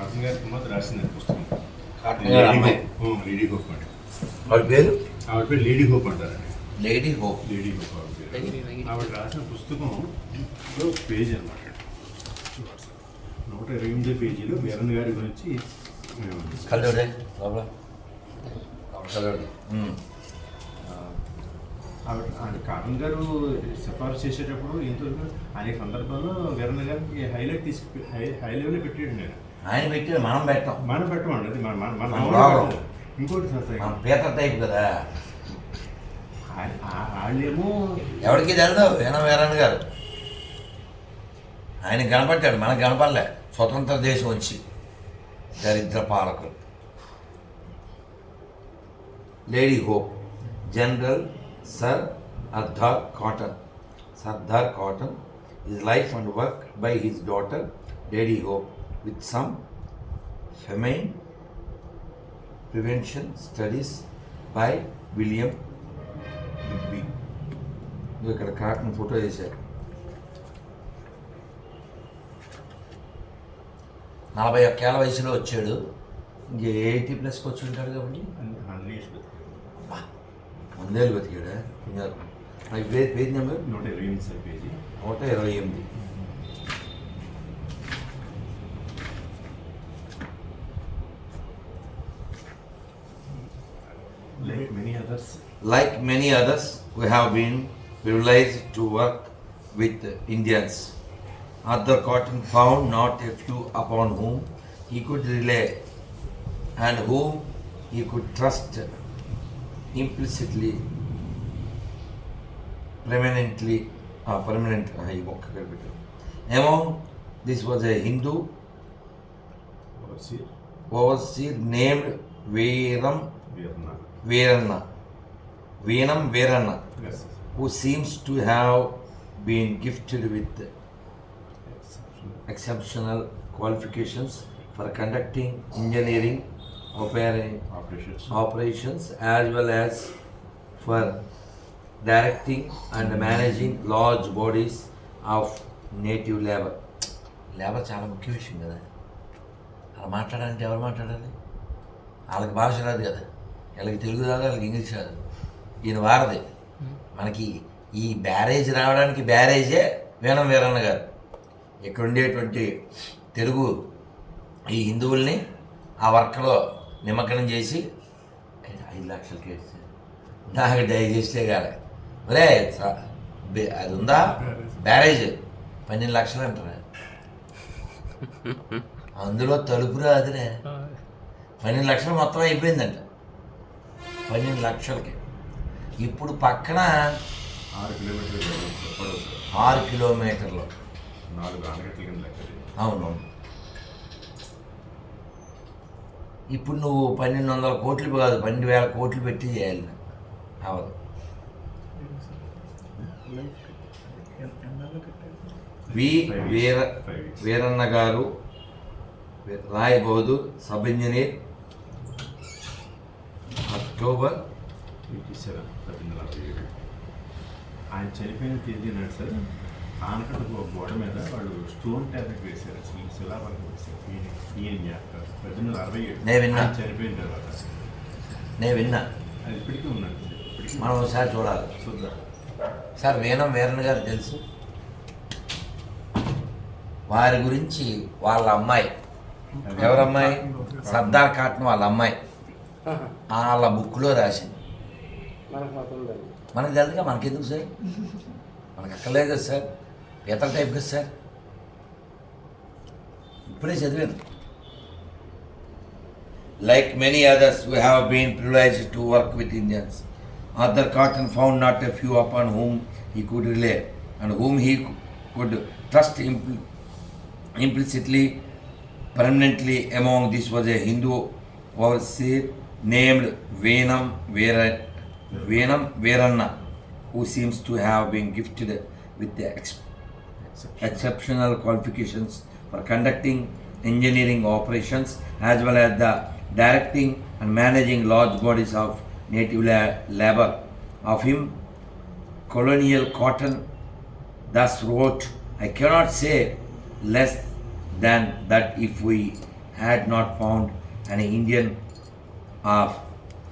Cotton గారి కుమార్ రాసింది పుస్తకం. కాటన్ గారి అమ్మాయి లేడీ హోప్ అంట. వాడి పేరు? ఆవిడ పేరు లేడీ హోప్ అంటారండి. Lady Hope. లేడీ హోప్ ఆవిడ పేరు. ఆవిడ రాసిన పుస్తకం పేజ్ అనమాట నూట ఇరవై ఎనిమిది పేజీలో వీరన్ గారి గురించి కళ్ళోడే లోపల. ఆవిడ కాటన్ గారు సిఫారసు చేసేటప్పుడు ఇంతవరకు అనేక సందర్భాల్లో వీరన్న గారికి హైలైట్ తీసుకు హై హై లెవెల్లో పెట్టాడు నేను ఆయన పెట్టి మనం పెట్టాం. మనం పెట్టమండి అది మన. ఇంకోటి సార్ మనం పీతర్ టైప్ కదా. వాళ్ళేమో ఎవరికి తెలుదు వీణ వీరన్ గారు. ఆయన కనపడ్డాడు మనకు కనపడలే. స్వతంత్ర దేశం వచ్చి దరిద్ర పాలకులు. Lady Hope general sir Arthur Cotton sir Arthur Cotton his life and work by his daughter Lady Hope with some famine prevention studies by William Digby నువ్వు ఇక్కడ కాటన్ ఫోటో వేశారు. నలభై ఒక్కేళ్ళ వయసులో వచ్చాడు. ఇంక ఎయిటీ ప్లస్కి వచ్చి ఉంటాడు కాబట్టి. వందేళ్ళు బతికాడా? ఇంకా నెంబర్ నూట ఇరవై ఎనిమిది సార్ పేజీ. నూట ఇరవై ఎనిమిది. Like many others. Like many others, we have been privileged to work with Indians. Arthur Cotton found not a few upon whom he could rely and whom he could trust implicitly, permanently, uh, permanent. Uh, Among this was a Hindu overseer, overseer named Veeram Veerna. Veeranna. Veenam Veeranna. Yes who seems to have been gifted with exceptional qualifications for conducting engineering opera- operations operations as well as for directing and managing large bodies of native labor. Labour చాలా ముఖ్య విషయం కదా అలా మాట్లాడాలంటే ఎవరు మాట్లాడాలి వాళ్ళకి భాష రాదు కదా వీళ్ళకి తెలుగు రాదు వాళ్ళకి ఇంగ్లీష్ రాదు. ఈయన వారది మనకి ఈ బ్యారేజ్ రావడానికి బ్యారేజే వీణం వీరన్న గారు. ఇక్కడ ఉండేటువంటి తెలుగు ఈ హిందువుల్ని ఆ వర్క్లో నిమగ్నం చేసి ఐదు- లక్షలకి వేస్తే నాకు డైజెస్టే కాలే. ఒరే అది ఉందా? బ్యారేజ్. పన్నెండు లక్షలు అంటారా అందులో తలుపు రాదురే పన్నెండు లక్షలు మొత్తం అయిపోయిందంట. పన్నెండు లక్షలకి. ఇప్పుడు పక్కన ఆరు కిలోమీటర్లు ఆరు కిలోమీటర్లు. నాలుగు అవునవును ఇప్పుడు నువ్వు పన్నెండు వందల కోట్లు కాదు పన్నెండు వేల కోట్లు పెట్టి చేయాలి. అవదు వి వీర వీరన్న గారు Rai Bahadur sub engineer October eighty seven పద్దెనిమిది అరవై ఏడు ఆయన చనిపోయిన తేదీ నాడు సార్. ఆనకట్ట గోడ మీద వాళ్ళు స్టోన్ టాబ్లెట్ వేశారు. అసలు శిలాపలకం వేశారు ఈయన ఈయన జ్ఞాపకాలు. పద్దెనిమిది అరవై ఏడు. నేను విన్నా. చనిపోయిన తర్వాత. నేను విన్నా. అది ఇప్పటికీ ఉన్నాడు మనం ఒకసారి చూడాలి. చూద్దాం. సార్ వీణం వీరన్న గారు తెలుసు. వారి గురించి వాళ్ళ అమ్మాయి. ఎవరమ్మాయి? సర్దార్ కాటన్ వాళ్ళ అమ్మాయి. వాళ్ళ బుక్లో రాసింది మనకు మాత్రం తెలియదు మనకు తెలుదుగా మనకెందుకు సార్ మనకు అక్కర్లేదు కదా సార్ పీతల టైప్ కదా సార్ ఇప్పుడే చదివాను like many others we have been privileged to work with Indians other cotton found not a few upon whom he could rely and whom he could trust implicitly permanently among this was a Hindu overseer named Venam Vera, Venam Veranna, who seems to have been gifted with the ex- exceptional qualifications for conducting engineering operations as well as the directing and managing large bodies of native la- labor. Of him, colonial cotton thus wrote, I cannot say less than that if we had not found an Indian of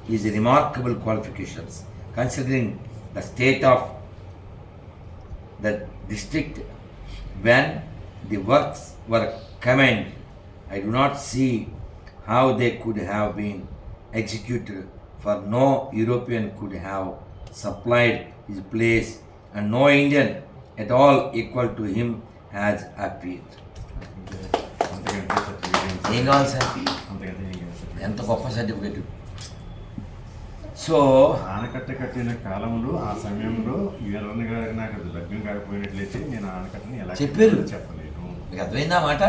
his remarkable qualifications, considering the state of the district when the works were commenced, I do not see how they could have been executed, for no European could have supplied his place, and no Indian at all equal to him has appeared. He also appeared. ఎంత గొప్ప certificate so ఆనకట్ట కట్టిన కాలంలో ఆ సమయంలో వీరన్న గారికి నాకు అది లభ్యం కాకపోయినట్లయితే నేను ఆనకట్టని ఎలా చెప్పారు. చెప్పలేను మీకు అర్థమైందా మాట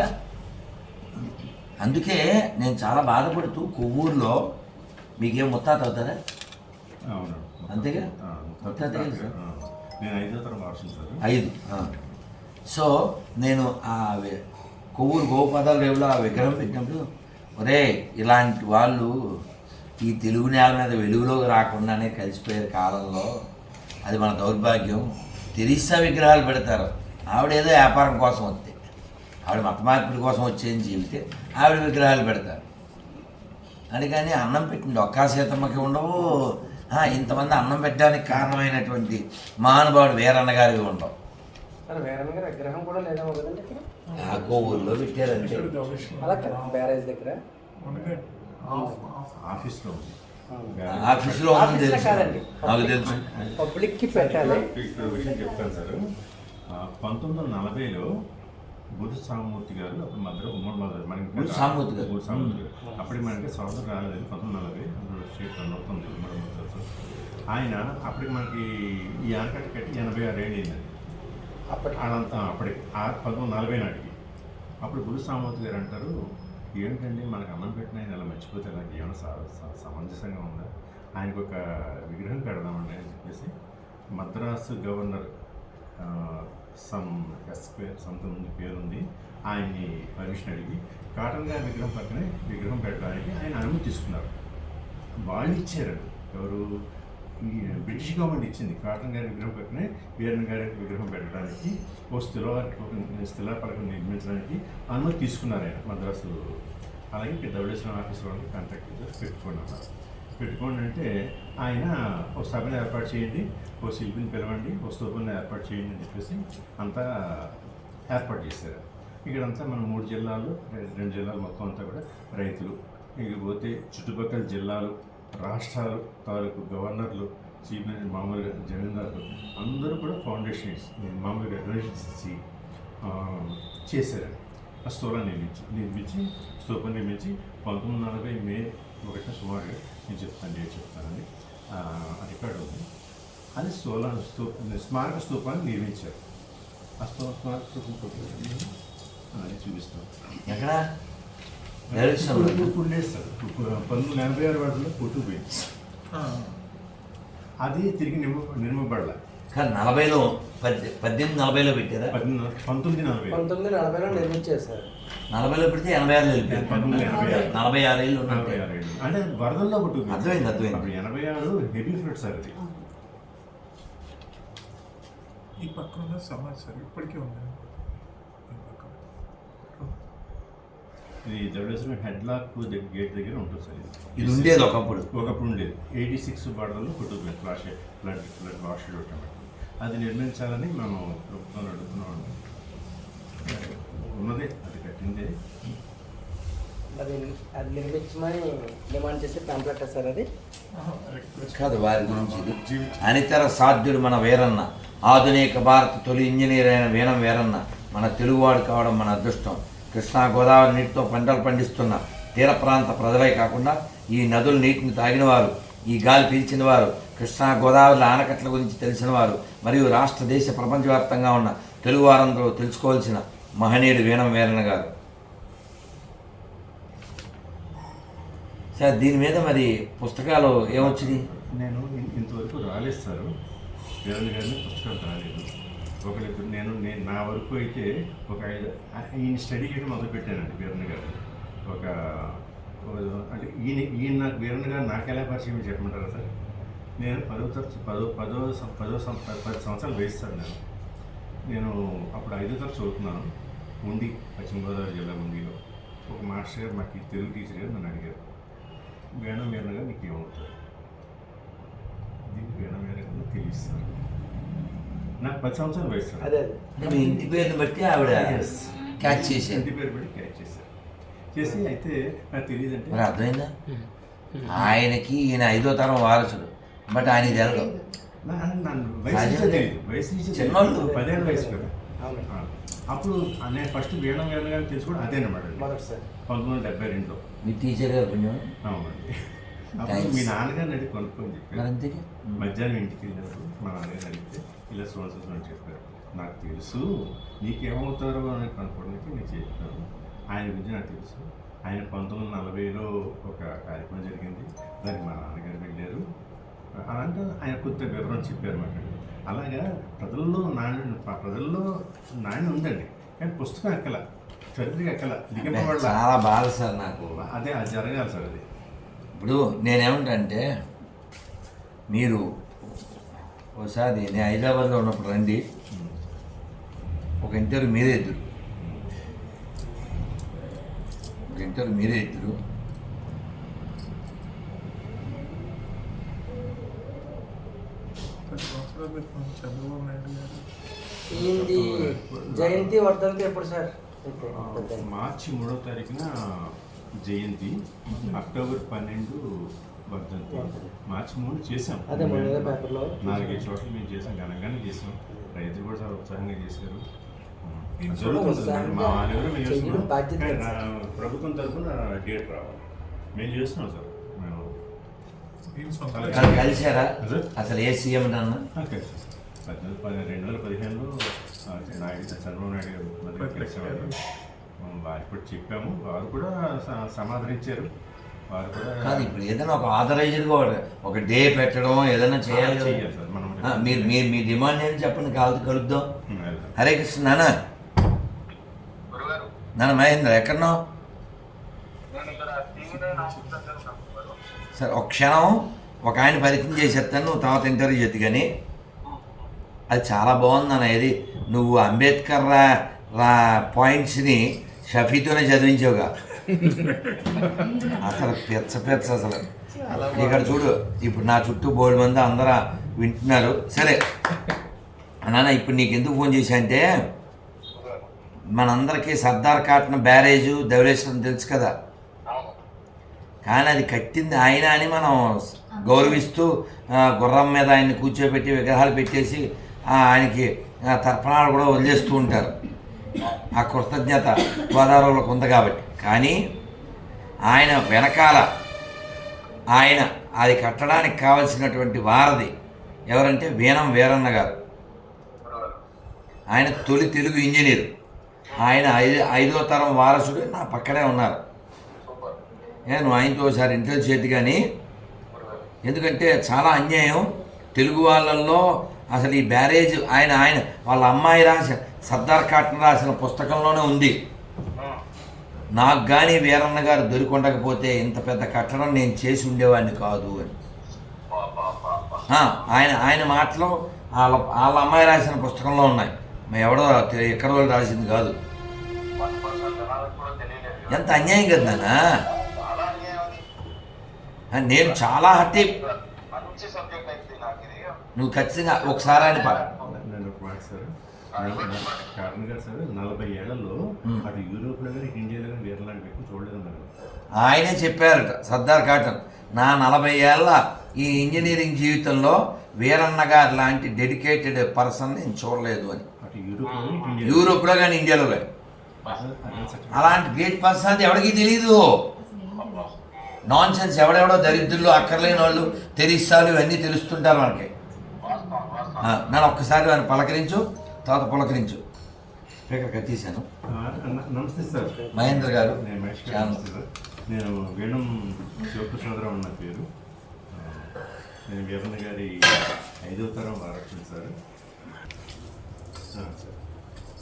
అందుకే నేను చాలా బాధపడుతూ కొవ్వూరులో మీకేం ముత్తాత అవుతారా అవును అంతేగా? ఆ, మొత్తం అంతే కదా సార్? ఆ. నేను ఐదో తరం వారసుని సార్ ఐదు. సో నేను ఆ కొవ్వూరు గోపాదాల రేవులో ఆ విగ్రహం పెట్టినప్పుడు ఒరే ఇలాంటి వాళ్ళు ఈ తెలుగు నేల మీద వెలుగులోకి రాకుండానే కలిసిపోయే కాలంలో అది మన దౌర్భాగ్యం. తెరిసా విగ్రహాలు పెడతారు. ఆవిడ ఏదో వ్యాపారం కోసం వస్తే. ఆవిడ మత మార్పుల కోసం వచ్చేది చెబితే ఆవిడ విగ్రహాలు పెడతారు. అందుకని అన్నం పెట్టింది. ఒక్కా సీతమ్మకి ఉండవు. ఇంతమంది అన్నం పెట్టడానికి కారణమైనటువంటి మహానుభావుడు వీరన్న గారికి ఉండవు. వీరన్న గారి విగ్రహం కూడా లేదా ఇక్కడ ఆ కోవూరులో పెట్టారంటే అలా బ్యారేజ్ దగ్గర? ఆఫీస్లో ఉంది. ఆఫీసులో ఉంది కాదండి. నాకు తెలుసు. పబ్లిక్కి పెట్టాలి ఇక్కడ విషయం చెప్తాను సార్. పంతొమ్మిది వందల నలభైలో బుద్ధ సామూర్తి గారు అప్పుడు మధ్యలో ఉమ్మడి మధ్య మనకి సామూర్తి గారు. బుద్ధ సామూర్తి గారు. అప్పటికి మనకి స్వాతంత్రం రాలేదు పంతొమ్మిది నలభై అప్పుడు స్టేట్ అవుతుంది ఉమ్మడి మద్రాసు ఆయన అప్పటికి మనకి ఈ ఆనకట్ట కట్టి ఎనభై ఆరు ఏళ్ళు అయిందండి. అప్పటి అనంత అప్పటికి. ఆ పంతొమ్మిది నలభై నాటికి. అప్పుడు గురు సామూర్తి గారు అంటారు ఏంటండి మనకు అన్నం పెట్టిన ఆయన ఇలా మర్చిపోతే నాకు ఏమైనా స- స- సమంజసంగా ఉందా? ఆయనకు ఒక విగ్రహం కడదామండి అని చెప్పేసి మద్రాసు గవర్నర్ సమ్ ఎస్క్వేర్ పేరు సంథింగ్ ఉంది ఆయన్ని పర్మిషన్ అడిగి కాటన్ గారి విగ్రహం పక్కనే విగ్రహం పెట్టడానికి ఆయన అనుమతి తీసుకున్నారు వాళ్ళు ఇచ్చారండి ఎవరు? ఈ బ్రిటిష్ గవర్నమెంట్ ఇచ్చింది. కాటన్ గారి విగ్రహం పెట్టిన వీరన్ గారి విగ్రహం పెట్టడానికి ఓ స్థిర స్థిలాపలకం నిర్మించడానికి అనుమతి తీసుకున్నారు ఆయన మద్రాసు అలాగే ఇక్కడ ధవళేశ్వరం ఆఫీస్ వాళ్ళని కాంటాక్ట్ చేసి పెట్టుకోండి పెట్టుకోండి అంటే ఆయన ఒక సభను ఏర్పాటు చేయండి ఓ శిల్పిని పిలవండి ఓ స్తూపాన్ని ఏర్పాటు చేయండి అని చెప్పేసి అంతా ఏర్పాటు చేశారు. ఇక్కడంతా మన మూడు జిల్లాలు రెండు జిల్లాలు మొత్తం అంతా కూడా రైతులు. ఇకపోతే చుట్టుపక్కల జిల్లాలు రాష్ట్రాలు తాలూకు గవర్నర్లు చీఫ్ మినిస్టర్ మామూలుగా జమీందారులు అందరూ కూడా ఫౌండేషన్స్ మామూలుగా డొనేషన్స్ ఇచ్చి చేశారు. ఆ స్థూలం నిర్మించి నిర్మించి స్థూపం నిర్మించి పంతొమ్మిది నలభై మే ఒకటి సుమారుగా నేను చెప్తాను డేట్ చెప్తానండి ఆ, రికార్డు ఉంది అది స్థూల స్థూ స్మారక స్థూపాన్ని నిర్మించారు. ఆ స్థూ- స్మారక స్థూపం చూపించండి. అది చూపిస్తాం ఎక్కడ? డైరెక్షన్ ఇప్పుడు ఇప్పుడు లేదు సార్ పంతొమ్మిది ఎనభై ఆరు వాటిలో పుట్టు పోయింది అది తిరిగి నిర్మ నిర్మబడాల కానీ నలభైలో పద్దె పద్దెనిమిది నలభైలో పెట్టారా? పద్దెనిమిది పంతొమ్మిది నలభై పంతొమ్మిది నలభైలో నిర్మించారు సార్ నలభైలో పెడితే ఎనభై ఆరు వెళ్ళిపోయారు పంతొమ్మిది ఎనభై ఆరు. నలభై ఆరు ఏళ్ళు నలభై ఆరు ఏళ్ళు. అంటే వరదల్లో పుట్టు అర్థమైంది, అర్థమైంది. ఎనభై ఆరు హెవీ ఫ్లడ్ సార్ అది. ఈ పక్కన సమాచారం ఇప్పటికీ ఉంది ఈ పక్కన. ఇది ధవళేశ్వరం హెడ్ లాక్ గేట్ దగ్గర ఉంటుంది సార్ ఇది. ఉండేది ఒకప్పుడు. ఒకప్పుడు ఉండేది. ఎయిటీ సిక్స్ వరదల్లో పుట్టుకుపోయింది ఫ్లాష్ ఫ్లడ్ ఫ్లడ్ వాష్ అది నిర్మించాలని మనం ప్రభుత్వం అడుగుతున్నాం. ఉన్నదే అది కట్టిందే. అది అది నిర్మించమని డిమాండ్ చేసి పాంప్లెట్ సార్ అది. కాదు వారి గురించి. అనితర సాధ్యుడు మన వీరన్న. ఆధునిక భారత తొలి ఇంజనీర్ అయిన వీణం వీరన్న. మన తెలుగువాడు కావడం మన అదృష్టం. కృష్ణా గోదావరి నీటితో పంటలు పండిస్తున్న తీర ప్రాంత ప్రజలే కాకుండా ఈ నదుల నీటిని తాగిన వారు ఈ గాలి పీల్చిన వారు కృష్ణా గోదావరి ఆనకట్ల గురించి తెలిసిన వారు మరియు రాష్ట్ర దేశ ప్రపంచవ్యాప్తంగా ఉన్న తెలుగు వారందరూ తెలుసుకోవాల్సిన మహనీయుడు వీణం వీరన్న గారు. సార్ దీని మీద మరి పుస్తకాలు ఏమొచ్చినాయి? నేను ఇంతవరకు రాలేదు సార్. గారిని పుస్తకాలు రాలేదు. ఒకరికి నేను నేను నా వరకు అయితే ఒక ఐదు ఈయన స్టడీ చేయడం మొదలుపెట్టానండి వీరన్న గారు. ఒక అంటే ఈయన ఈయన నాకు వీరన్న గారు నాకు ఎలా పరిచయం చెప్పమంటారా సార్? నేను పదో తరచు పదో పదో సం- పదో పది సంవత్సరాలు వేస్తాను నేను నేను అప్పుడు ఐదో తరచు చదువుతున్నాను ఉండి పశ్చిమ గోదావరి జిల్లా ఉండిలో. ఒక మాస్టర్ గారు మాకు తెలుగు టీచర్ గారు నన్ను అడిగారు వేణం వేణు నీకు ఏమవుతుంది? దీనికి వేణం వేణు తెలియస్తాను నాకు పది సంవత్సరాల వయసు అదే అంటే మీ ఇంటి పేరుని బట్టి ఆవిడ. క్యాచ్ చేసేది ఇంటి పేరు పెట్టి క్యాచ్ చేశారు. చేసి అయితే నాకు తెలియదంటే మరి అర్థమైందా? ఆయనకి ఈయన ఐదో తరం వారసుడు. బట్ ఆయన జరగదు నా- నన్ను వయసు. నుంచే తెలియదు వయసు నుంచి చిన్నోళ్ళు. పదేళ్ళ వయసు కదా. అవును. ఆ. అప్పుడు నేను ఫస్ట్ వేణం వేణు గారిని తెలుసుకోవడం అదేనమాట మొదటిసారి. పంతొమ్మిది వందల డెబ్బై రెండులో. మీ టీచర్ గారు అవునండి. అప్పుడు Thanks. మీ నాన్నగారిని అడిగి కొనుక్కొని మరి అంతేగా మధ్యాహ్నం ఇంటికి వెళ్ళినప్పుడు మా నాన్నగారు అడిగితే ఇలా అని చెప్పారు. నాకు తెలుసు నీకేమవుతారో అని కనుక్కోవడానికి నేను చెప్పాను. ఆయన గురించి నాకు తెలుసు. ఆయన పంతొమ్మిది వందల నలభైలో ఒక కార్యక్రమం జరిగింది. దానికి మా నాన్నగారు వెళ్ళారు. అంటే ఆయన కొత్త వివరం చెప్పారు మాట అలాగా ప్రజల్లో నాణ్య ప్రజల్లో నాణ్యం ఉందండి. కానీ పుస్తకం ఎక్కల చరిత్ర ఎక్కల చాలా బాధ సార్ నాకు. అదే అది జరగాలి సార్ అది. ఇప్పుడు నేనేమంటే మీరు ఒకసారి నేను హైదరాబాద్లో ఉన్నప్పుడు రండి. ఒక ఇంటర్వ్యూ మీరే ఇద్దరు ఒక ఇంటర్వ్యూ మీరే ఇద్దరు జయంతి వర్ధంతి ఎప్పుడు సార్? మార్చి మూడో తారీఖున జయంతి. అక్టోబర్ పన్నెండు వర్ధంతి మార్చి మూడు చేసాం అదే మొన్న పేపర్లో నాలుగైదు చోట్ల మేము చేసాం ఘనంగానే చేసాం రైతులు కూడా చాలా ఉత్సాహంగా చేశారు. జరుగుతుంది మా మేము చేస్తున్నాం. ప్రభుత్వం తరఫున డేట్ రావాలి. మేము చేస్తున్నాం సార్. మేము సొంత అసలు ఏ సీఎం అన్న ఓకే సార్ పద్దెనిమిది పది రెండు వేల పదిహేనులో నాయుడు చంద్రబాబు నాయుడు గారు వారికి కూడా చెప్పాము. వారు కూడా స- సమాధానించారు. కాదు ఇప్పుడు ఏదైనా ఒక ఆథరైజ్డ్గా ఒక డే పెట్టడం ఏదైనా చేయాలి కదా. మీరు మీరు మీ డిమాండ్ ఏంటి చెప్పండి కాదు వెళ్దాం. హరే కృష్ణ నాన్న. నాన్న మహేంద్ర ఎక్కడున్నావు? సరే ఒక క్షణం ఒక ఆయన పరిచయం చేసేస్తాను నువ్వు తర్వాత ఇంటర్వ్యూ చేద్దు కానీ. అది చాలా బాగుంది అన్న ఇది నువ్వు అంబేద్కర్ రా రా పాయింట్స్ని షఫీతోనే చదివించావుగా. అసలు పెచ్చ పెచ్చ అసలు. ఇక్కడ చూడు ఇప్పుడు నా చుట్టూ బోల్డ్ మంది అందరూ వింటున్నారు. సరే. నాన్న ఇప్పుడు నీకు ఎందుకు ఫోన్ చేశా అంటే మనందరికీ సర్దార్ కాటన్ బ్యారేజు ధవళేశ్వరం తెలుసు కదా. కానీ అది కట్టింది ఆయన అని మనం గౌరవిస్తూ గుర్రం మీద ఆయన్ని కూర్చోబెట్టి విగ్రహాలు పెట్టేసి ఆయనకి తర్పణాలు కూడా వదిలేస్తూ ఉంటారు. ఆ కృతజ్ఞత గోదావరిలోకి ఉంది కాబట్టి. కానీ ఆయన వెనకాల ఆయన అది కట్టడానికి కావలసినటువంటి వారధి ఎవరంటే వీణం వీరన్న గారు. ఆయన తొలి తెలుగు ఇంజనీర్. ఆయన ఐదు ఐదో తరం వారసుడు నా పక్కనే ఉన్నారు. నేను ఆయనతో ఒకసారి ఇంటర్వ్యూ చేతి కానీ. ఎందుకంటే చాలా అన్యాయం. తెలుగు వాళ్ళల్లో అసలు ఈ బ్యారేజ్ ఆయన ఆయన వాళ్ళ అమ్మాయి రాసిన సర్దార్ కాటన్ రాసిన పుస్తకంలోనే ఉంది. నాకు కానీ వీరన్న గారు దొరికొండకపోతే ఇంత పెద్ద కట్టడం నేను చేసి ఉండేవాడిని కాదు అని. ఆయన ఆయన మాటలు వాళ్ళ వాళ్ళ అమ్మాయి రాసిన పుస్తకంలో ఉన్నాయి. మరి ఎవడో తె- ఎక్కడ వాళ్ళు రాసింది కాదు. ఎంత అన్యాయం కదా నేను చాలా హట్టి. ఇది. నువ్వు ఖచ్చితంగా ఒకసారి ఆయన పా నేను ఒక మాట సార్. కారణం గారు సార్ నలభై ఏళ్ళలో అటు యూరోప్లో కానీ ఇండియాలో కానీ వేరేలాంటి వ్యక్తి చూడలేదు ఆయనే చెప్పారట సర్దార్ కాటన్ నా నలభై ఏళ్ళ ఈ ఇంజనీరింగ్ జీవితంలో వీరన్న గారు లాంటి డెడికేటెడ్ పర్సన్ నేను చూడలేదు అని. యూరోప్లో కానీ ఇండియాలో కానీ. అలాంటి గ్రేట్ పర్సనాలిటీ ఎవరికి తెలియదు నాన్ సెన్స్ ఎవడెవడో దరిద్రులు అక్కర్లేని వాళ్ళు తెరిస్తాలు ఇవన్నీ తెలుస్తుంటారు మనకి. నన్ను ఒక్కసారి వాడిని పలకరించు. తర్వాత పులకరించు. స్పీకర్ కట్టేశాను నమస్తే సార్. మహేంద్ర గారు నేను మహేష్ గారు చాలా. నమస్తే సార్. నేను వేణుం శివకృష్ణరావు నా పేరు. నేను వీరన్న గారి ఐదవ తరం వారసుని సార్. Sir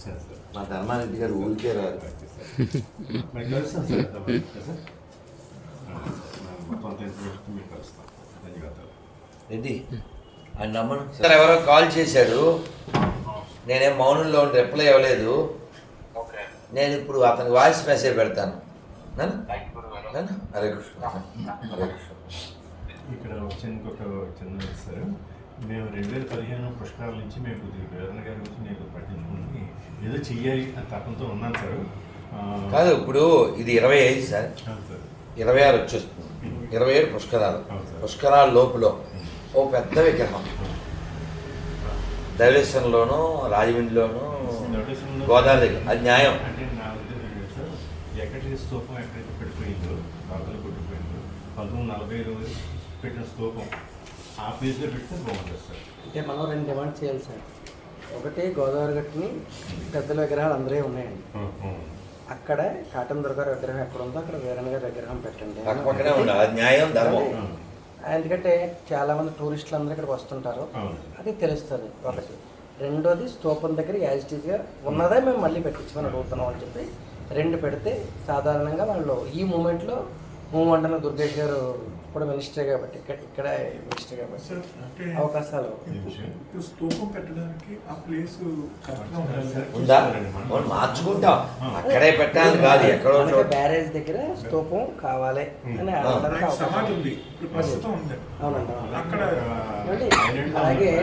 sir sir. మా ధర్మారెడ్డి గారు ఊరికే కలుస్తాం సార్ తప్పకుండా. సార్? ఆ, మొత్తం అంత ఇన్ఫర్మేషన్ మీకు కలుస్తాం. ధన్యవాదాలు. రెడ్డి ఆయన నమ్మను. సార్ ఎవరో కాల్ చేశాడు నేనేం మౌనంలో ఉండి రిప్లై ఇవ్వలేదు. ఓకే నేను ఇప్పుడు అతని వాయిస్ మెసేజ్ పెడతాను. హరే కృష్ణ. హరే కృష్ణ. ఇక్కడ ఒక చిన్న ఇస్తారు మేము రెండు వేల పదిహేను పుష్కరాల నుంచి మేము కొద్దిగా వివరణ గారి గురించి నేను పట్టించుకుని ఏదో చెయ్యాలి అని తపంతో ఉన్నాను సార్. కాదు ఇప్పుడు ఇది ఇరవై ఐదు సార్. సార్. ఇరవై ఆరు వచ్చేస్తుంది. ఇరవై ఏడు పుష్కరాలు. సార్. పుష్కరాల లోపల ఓ పెద్ద విగ్రహం. ధవళేశ్వరంలోనూ రాజమండ్రిలోనూ గోదావరి దగ్గర. అది న్యాయం. అంటే నా ఉద్దేశం ఏంటి సార్? స్తూపం ఎక్కడైతే కొట్టిపోయిందో పంతొమ్మిది నలభై రోజు పెట్టిన స్తూపం ఆ ప్లేస్లో పెడితే బాగుంటుంది సార్. అంటే మనం రెండు డిమాండ్ చేయాలి సార్. ఒకటి గోదావరి గట్టుని పెద్దల విగ్రహాలు అందరే ఉన్నాయండి. అక్కడ కాటన్ దుర్గారు విగ్రహం ఎక్కడ ఉందో అక్కడ వీరన్న గారి విగ్రహం పెట్టండి న్యాయం ధర్మం. ఎందుకంటే చాలా మంది టూరిస్టులు అందరూ ఇక్కడికి వస్తుంటారు. అది తెలుస్తుంది వాళ్ళకి. రెండోది స్తూపం దగ్గర యాజ్ ఇట్ ఈస్గా ఉన్నదే మేము మళ్ళీ పెట్టించుకొని అడుగుతున్నాం అని చెప్పి రెండు పెడితే సాధారణంగా వాళ్ళు ఈ మూమెంట్లో మూమెంట్ దుర్గేష్ గారు కూడా మినిస్టర్ కాబట్టి ఇక్కడ ఇక్కడ మినిస్టర్ కాబట్టి అవకాశాలు. స్తూపం పెట్టడానికి ఆ ప్లేస్ ఉందా? మనం. మార్చుకుంటాం. అక్కడే పెట్టాలని కాదు ఎక్కడో బ్యారేజ్ దగ్గర స్తూపం కావాలి అని అడగడానికి అవునండి అవును. అక్కడ అలాగే-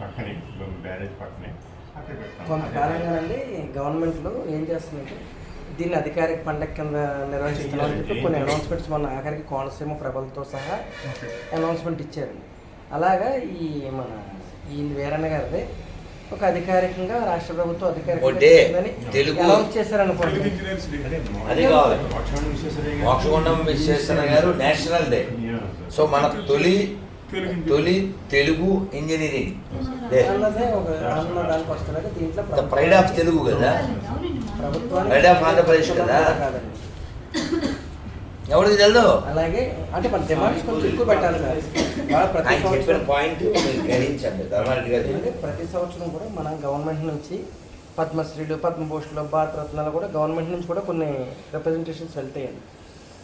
పక్కనే బ్యారేజ్ పక్కనే. అక్కడ పెడతాం కొంతకాలంగానండి గవర్నమెంట్లో ఏం చేస్తుందంటే దీన్ని అధికారిక పండగ కింద నిర్వహిస్తున్నామని చెప్పి కొన్ని అనౌన్స్మెంట్స్ మొన్న ఆఖరికి కోనసీమ ప్రభలతో సహా అనౌన్స్మెంట్ ఇచ్చారు. అలాగా ఈ మన ఈ వీరన్న గారిది ఒక అధికారికంగా రాష్ట్ర ప్రభుత్వం అధికారికంగా అనౌన్స్ చేశారనుకోండి. అదే. మోక్షగుండం గారు- మోక్షగుండం విశ్వేశ్వర గారు నేషనల్ డే. సో మన తొలి తొలి Telugu engineering. Pride of Telugu కదా? Pride of ఆంధ్రప్రదేశ్ కదా? ఎవరికి తెలుదు? అలాగే అంటే మన డిమాండ్స్ కొంచెం ఎక్కువ పెట్టాలి సార్. ప్రతి సంవత్సరం పాయింట్ గ్రహించండి ప్రతి సంవత్సరం కూడా మన గవర్నమెంట్ నుంచి పద్మశ్రీలు పద్మభూషణలు భారత రత్నాలు కూడా గవర్నమెంట్ నుంచి కూడా కొన్ని రిప్రజెంటేషన్స్ వెళ్తాయండి.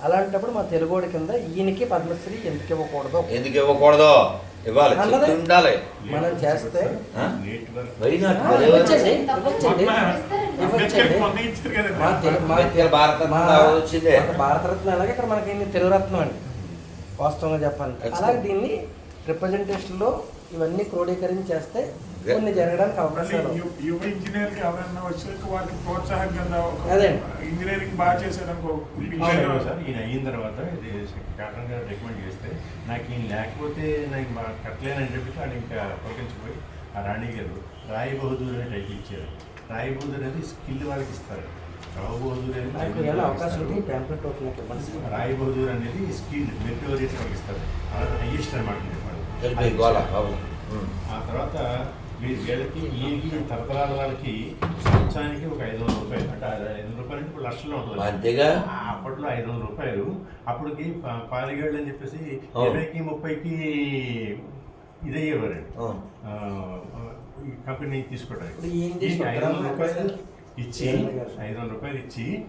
అలాంటప్పుడు మా తెలుగోడి కింద ఈయనకి పద్మశ్రీ ఎందుకు ఇవ్వకూడదు? ఎందుకు ఇవ్వకూడదు? ఇవ్వాలి. అన్నదే. ఉండాలి. మనం చేస్తే నాట్ ఆ, ఇవ్వచ్చండి ఇవ్వచ్చండి. ఇవ్వచ్చండి. మా తెలు- మా- అంబేద్కర్ భారతరత్న మా- అవార్డు వచ్చిందే. మాకు భారతరత్న అలాగే ఇక్కడ మనకి తెలుగు రత్నం అండి. వాస్తవంగా చెప్పాలి Excellent. అలాగే దీన్ని రిప్రజెంటేషన్లో ఇవన్నీ క్రోడీకరించి చేస్తే కొన్ని జరగడానికి అవకాశాలు యువ ఇంజనీర్కి ఎవరైనా వచ్చాక వారికి ప్రోత్సాహం కింద ఒక అదే. ఇంజనీరింగ్ బాగా అవును సార్. ఈయన అయిన తర్వాత ఇది కాటన్ గారు రికమెండ్ చేస్తే నాకు ఈయన లేకపోతే నాకు మా కట్టలేనని చెప్పి ఆయన ఇంకా పలికించిపోయి ఆ రాణి గారు రాయి బహదూర్ అనే టైటిల్ ఇచ్చారు. రాయి బహదూర్ అనేది స్కిల్ వాళ్ళకి ఇస్తారు. రావు బహదూర్ అనేది. రాయి బహదూర్ అనేది స్కిల్ మెరిటోరియస్ వాళ్ళకి ఇస్తారు. అలా హైయెస్ట్ అనమాట. ఆ తర్వాత వీ- వీళ్ళకి ఈయనకి తరతరాల వాళ్ళకి సంవత్సరానికి ఒక ఐదు వందల రూపాయలు. అంటే ఐదు వందల రూపాయలు ఇప్పుడు లక్షల్లో ఉంటుంది. అంతేగా అప్పట్లో ఐదు వందల రూపాయలు. అప్పటికి పా- పాతికేళ్ళు అని చెప్పేసి. ఇరవైకి ముప్పైకి ఇదయ్యేవారండి కంపెనీ తీసుకోవడానికి ఐదు వందల రూపాయలు ఇచ్చి? ఐదు వందల రూపాయలు ఇచ్చి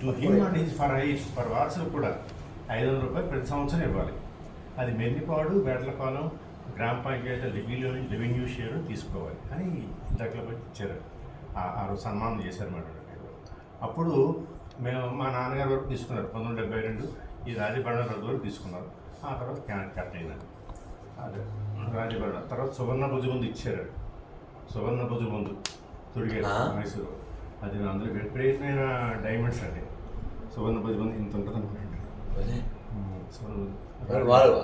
to him and for ice for wars కూడా ఐదు వందల రూపాయలు ప్రతి సంవత్సరం ఇవ్వాలి. అది మెల్లిపాడు బేటలపాలెం గ్రామ పంచాయతీ రెవెన్యూ రెవెన్యూ షేర్ తీసుకోవాలి అని దగ్గర ఇచ్చారు. ఆ- రోజు సన్మానం చేశారన్నమాట అప్పుడు మేము మా నాన్నగారు వరకు తీసుకున్నారు. పంతొమ్మిది డెబ్బై రెండు ఈ రాజభరణ రద్దు వరకు తీసుకున్నారు. ఆ తర్వాత క్యాన్ కట్ అయినారు. అదే. రాజభరణ తర్వాత సువర్ణ భుజ ముందు ఇచ్చారు. సువర్ణ భుజ ముందు తొడిగారు? మైసూరు అది అందులో విపరీతమైన డైమండ్స్ అండి. సువర్ణ భుజ ముందు ఇంత ఉంటుంది అనుకుంటాను వాళ్ళు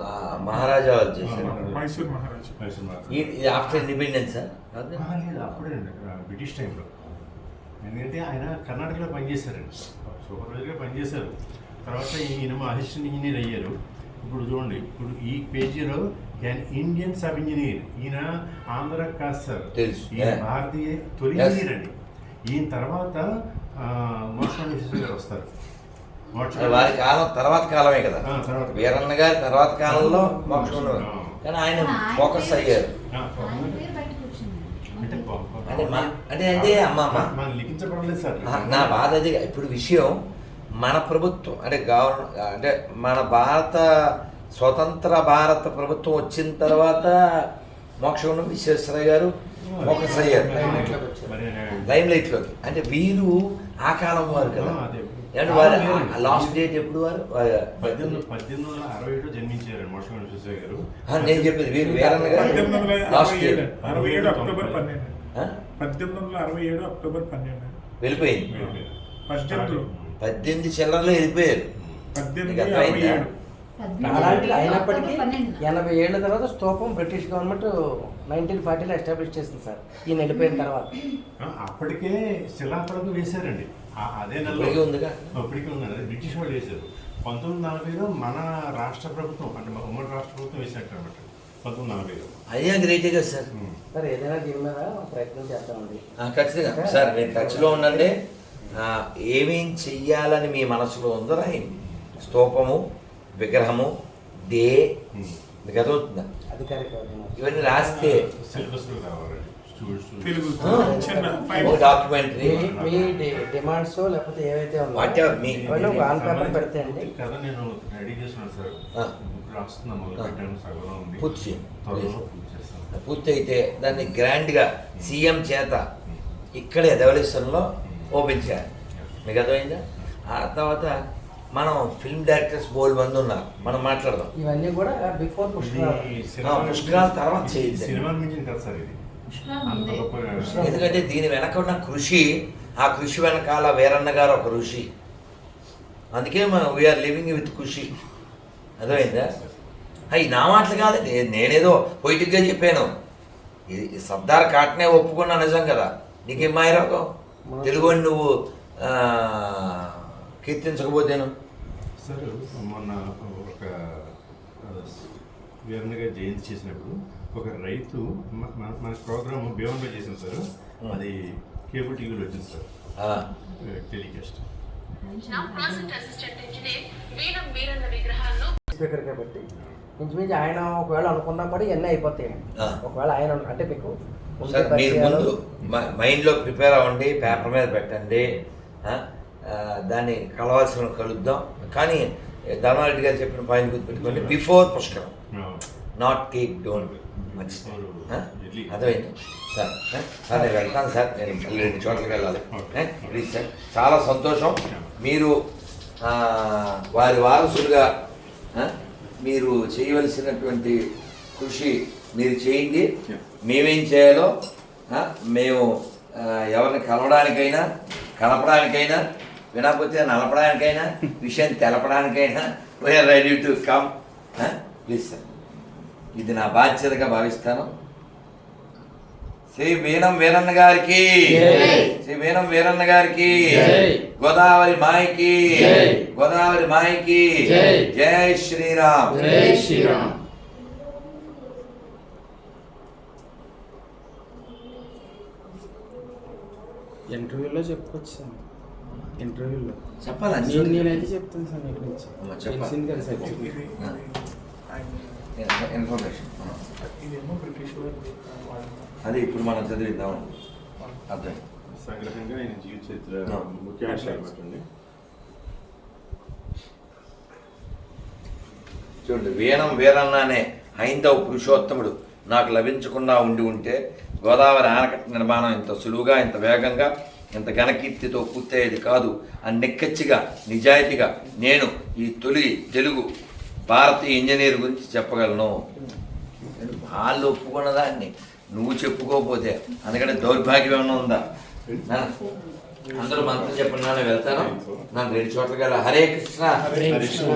మహారాజా వాళ్ళు చేశారు. మైసూర్ మహారాజ్. మైసూర్ మాత్రం. ఈ- ఇది ఆఫ్టర్ ఇండిపెండెన్స్? లేదు అప్పుడే అండి. బ్రిటిష్ టైంలో. ఎందుకంటే ఆయన కర్ణాటకలో పనిచేశారండి. సూపర్వైజర్గా పనిచేశారు. తర్వాత ఈయన మా అసిస్టెంట్ ఇంజనీర్ అయ్యారు. ఇప్పుడు చూడండి ఇప్పుడు ఈ పేజీలో ఎన్ ఇండియన్ సబ్ ఇంజనీర్. ఈయన ఆంధ్ర కాదు సార్. తెలుసు. ఈయన. భారతీయ తొలి. ఇంజనీర్ అండి. ఈయన తర్వాత మోక్షణ గారు వస్తారు. వారి కాలం తర్వాత కాలమే కదా. వీరన్న గారి తర్వాత కాలంలో మోక్షం కానీ ఆయన ఫోకస్ అయ్యారు. అంటే అంటే అంటే అమ్మ నా బాధ అది ఇప్పుడు విషయం మన ప్రభుత్వం అంటే గవర్న అంటే మన భారత స్వతంత్ర భారత ప్రభుత్వం వచ్చిన తర్వాత మోక్షగుండం విశ్వేశ్వరయ్య గారు ఫోకస్ అయ్యారు. లైమ్ లైట్లోకి అంటే వీరు ఆ కాలం వారు కదా. వారు? లాస్ట్ డేట్ ఎప్పుడు వారు? పద్దెనిమిది పద్దెనిమిది వందల అరవై ఏడు జన్మించారు మోషన్ గారు ఆ, నేను చెప్పేది వీరు వీరన్న గారు? పద్దెనిమిది లాస్ట్ డేట్ అరవై ఏడు అక్టోబర్ పన్నెండు? పద్దెనిమిది వందల అరవై ఏడు అక్టోబర్ పన్నెండు. వెళ్ళిపోయింది. పద్దెనిమిదిలో. పద్దెనిమిది చిల్లరలో వెళ్ళిపోయారు. పద్దెనిమిది అలాంటి అయినప్పటికీ ఎనభై ఏళ్ళ తర్వాత స్తూపం బ్రిటిష్ గవర్నమెంట్ నైన్టీన్ ఫార్టీలో ఎస్టాబ్లిష్ చేసింది సార్ ఈయన వెళ్ళిపోయిన తర్వాత. అప్పటికే శిలాఫలకం వేశారండి. అదే నెలలో ఇప్పటికీ ఉందిగా? అప్పటికే ఉందండి. అదే బ్రిటిష్ వాళ్ళు వేశారు పంతొమ్మిది నలభైలో మన రాష్ట్ర ప్రభుత్వం అంటే ఉమ్మడి రాష్ట్ర ప్రభుత్వం వేసినట్టు అనమాట పంతొమ్మిది నలభైలో. అయ్యా గ్రేటే కదా సార్. సార్ ఏదైనా దీని మీద ప్రయత్నం చేస్తామండి. ఆ, ఖచ్చితంగా. సార్ మీరు టచ్లో ఉండండి. ఏమేం చెయ్యాలని మీ మనసులో ఉందో రాయండి స్తూపము విగ్రహము అదవుతుందా అధికారిక ఇవన్నీ రాస్తే సిలబస్లో కావాలండి స్టూడెంట్స్ తెలుగు ఆ, చిన్న ఫైవ్ ఒక డాక్యుమెంటరీ మీ డిమాండ్స్ లేకపోతే ఏవైతే Whatever మీ- ఉన్నాయో ఒక ఆన్ పేపర్ పెడితే అండి. కథ నేను రెడీ చేస్తున్నాను సార్. ఆ. బుక్ రాస్తున్నా మొదలు ఆ. పెట్టాను సగంలో ఉంది. పూర్తి పూర్తి పూర్తయితే దాన్ని గ్రాండ్గా సీఎం చేత ఇక్కడే ధవళేశ్వరంలో ఓపెన్ చేయాలి. మీకు అర్థమైందా? ఆ తర్వాత మనం ఫిల్మ్ డైరెక్టర్స్ బోల్డ్ మంది ఉన్నారు. మనం మాట్లాడదాం. ఇవన్నీ కూడా బిఫోర్ పుష్కరాలు. తర్వాత చేయండి. సినిమా కదా సార్ ఇది. ఎందుకంటే దీని వెనక ఉన్న కృషి ఆ కృషి వెనకాల వీరన్న గారు ఒక ఋషి. అందుకే మనం వీఆర్ లివింగ్ విత్ కృషి. అర్థమైందా? అవి నా మాటలు కాదు నేనేదో పొయిటిక్గా చెప్పాను. ఇది ఈ సర్దార్ కాటనే ఒప్పుకున్నా నిజం కదా? నీకేం మాయరోగం తెలుగు నువ్వు ఆ, కీర్తించకపోతేను. సార్ మొన్న ఒక వీరన్నగా జయంతి చేసినప్పుడు ఒక రైతు మ- మన మన ప్రోగ్రామ్ భీమంలో చేసాం సార్. అది కేబుల్ టీవీలో వచ్చింది సార్. ఆ, టెలికాస్ట్. స్పీకర్ కాబట్టి ఇంచుమించు ఆయన ఒకవేళ అనుకున్నా కూడా ఇవన్నీ అయిపోతాయి. ఆ. ఒకవేళ ఆయన అంటే మీకు సార్ మీరు ముందు మైండ్లో ప్రిపేర్ అవ్వండి పేపర్ మీద పెట్టండి దాన్ని కలవాల్సిన కలుద్దాం. కానీ ధర్మారెడ్డి గారు చెప్పిన పాయింట్ గుర్తుపెట్టుకోండి before Pushkaram. Not take don't మంచి అర్థమైంది? సార్? సార్ నేను వెళ్తాను సార్. నేను రెండు చోట్లకి వెళ్ళాలి? ప్లీజ్ సార్ చాలా సంతోషం. మీరు ఆ, వారి వారసులుగా మీరు చేయవలసినటువంటి కృషి మీరు చేయండి. మేమేం చేయాలో మేము ఎవరిని కలవడానికైనా కలపడానికైనా వినకపోతే నలపడానికైనా విషయం తెలపడానికైనా we are ready to come please sir ఇది నా బాధ్యతగా భావిస్తాను. శ్రీ వీరం వీరన్న గారికి. శ్రీ వీరం వీరన్న గారికి. గోదావరి మాయకి. గోదావరి మాయకి. జై. శ్రీరామ్. జై శ్రీరామ్. ఇంటర్వ్యూలో చెప్పుకోవచ్చు సార్. ఇంటర్వ్యూలో. చెప్పాలండి నేను నేనైతే చెప్తాను సార్ ఇక్కడ నుంచి అమ్మ, చెప్పాలి. తెలిసింది కదా సార్. ఇన్ఫర్మేషన్. అదే ఇప్పుడు మనం చదివిద్దాం. అర్థం. సంగ్రహంగా ఆయన జీవిత చరిత్ర. ముఖ్యాంశాలు చూడండి వీరం వీరన్న అనే హైందవ పురుషోత్తముడు నాకు లభించకుండా ఉండి ఉంటే గోదావరి ఆనకట్ట నిర్మాణం ఇంత సులువుగా ఇంత వేగంగా ఇంత ఘనకీర్తితో పూర్తయ్యేది కాదు. అని నిక్కచ్చిగా నిజాయితీగా నేను ఈ తొలి తెలుగు భారతీయ ఇంజనీర్ గురించి చెప్పగలను. వాళ్ళు ఒప్పుకున్న దాన్ని నువ్వు చెప్పుకోకపోతే అందుకంటే దౌర్భాగ్యం ఏమైనా ఉందా? అందరూ మంత్రం చెప్పిన వెళ్తాను. నన్ను రెండు చోట్లకి వెళ్ళా. హరే కృష్ణ.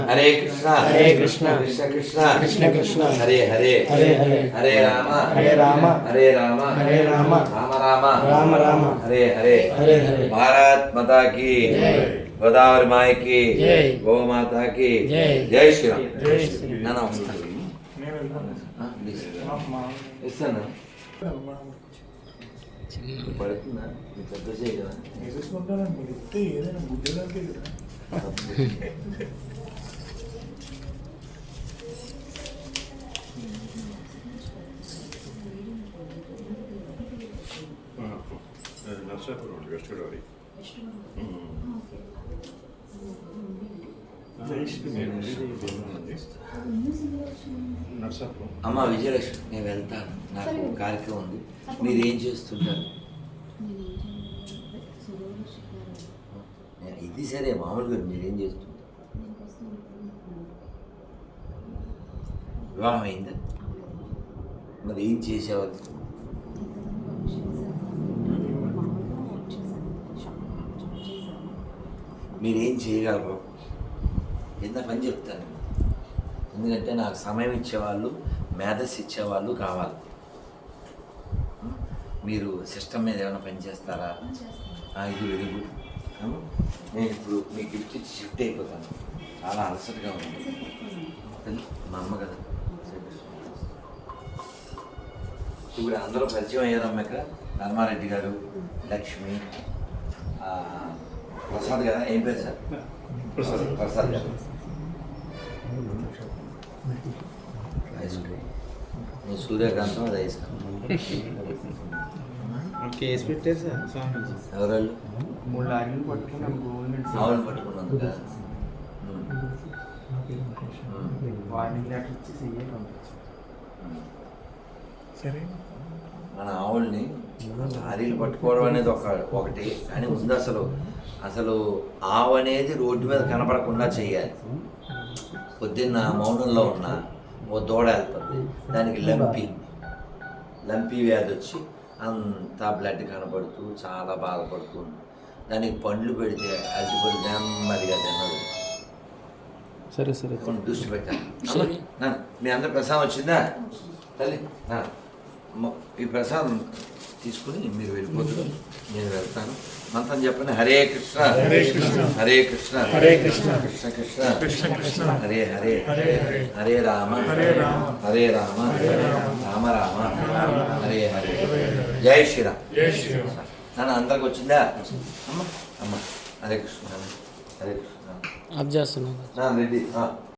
హరే కృష్ణ. హరే కృష్ణ. కృష్ణ. కృష్ణ కృష్ణ. కృష్ణ హరే హరే. హరే హరే. హరే రామ. హరే రామ. హరే రామ. హరే రామ. రామ రామ. రామ రామ. హరే హరే. హరే హరే. భారత్ మాతా కి జై. గోదావరి మాయకి జై. గోమాతాకి జై. జై శ్రీరామ్. వస్తాను నేను మా ఇస్తాను. పడుతుందా? పెద్ద చేయి కదా. అమ్మ విజయలక్ష్మి నేను వెళ్తాను. నాకు కార్యక్రమం ఉంది. మీరు ఏం చేస్తుంటారు? సరే మామూలుగా మీరేం చేస్తుంటారు? వివాహం అయిందా? మరి ఏం చేసేవాళ్ళు? మీరేం చేయగలరు? ఎంత పని చెప్తాను. ఎందుకంటే నాకు సమయం ఇచ్చేవాళ్ళు మేధస్సు ఇచ్చేవాళ్ళు కావాలి. మీరు సిస్టమ్ మీద ఏమైనా పని చేస్తారా? ఆ, ఇది వెరీ గుడ్. నేను ఇప్పుడు మీ గిఫ్ట్ ఇచ్చి షిఫ్ట్ అయిపోతాను. చాలా అలసటగా ఉంది. మా అమ్మ కదా. ఇప్పుడు అందరూ పరిచయం అయ్యారమ్మ ఇక్కడ. ధర్మారెడ్డి గారు లక్ష్మి ఆ, ప్రసాద్ గారా? ఏం పేరు సార్? ప్రసాద్. ప్రసాద్ గారు. సూర్యకాంతం అది కేసు పెట్టారు సార్? మూడు లారీలు గవర్నమెంట్ ఆవులు పట్టుకున్నందుక వార్నింగ్ లెటర్ ఇచ్చి సీఏ పంపించారు సరే మన ఆవుల్ని లారీలు పట్టుకోవడం అనేది ఒక ఒకటి కానీ ముందు అసలు అసలు ఆవు అనేది రోడ్డు మీద కనపడకుండా చేయాలి పొద్దున్న మౌనంలో ఉన్న ఓ దూడ వెళ్తుంది. దానికి లంపి. లంపి వ్యాధి వచ్చి అంతా బ్లడ్ కనపడుతూ చాలా బాధపడుతుంది దానికి పండ్లు పెడితే అల్టిపడి నెమ్మదిగా తిన్నది సరే సరే. కొన్ని దృష్టి పెట్టాను మీ అందరి ప్రసాదం వచ్చిందా? తల్లి ఈ ప్రసాదం తీసుకుని మీరు వెళ్ళిపోతున్నారు. నేను వెళ్తాను. మంత్రం చెప్పండి. హరే కృష్ణ. హరే కృష్ణ. హరే కృష్ణ. హరే కృష్ణ. కృష్ణ కృష్ణ. కృష్ణ కృష్ణ. హరే హరే. హరే హరే. హరే రామ. హరే రామ. హరే రామ. రామ. రామ. హరే హరే. జై శ్రీరామ్. జై శ్రీరామ్. నాన్న అందరికి వచ్చిందా? అమ్మ అమ్మ. హరే కృష్ణ. హరే కృష్ణ. నా రెడ్డి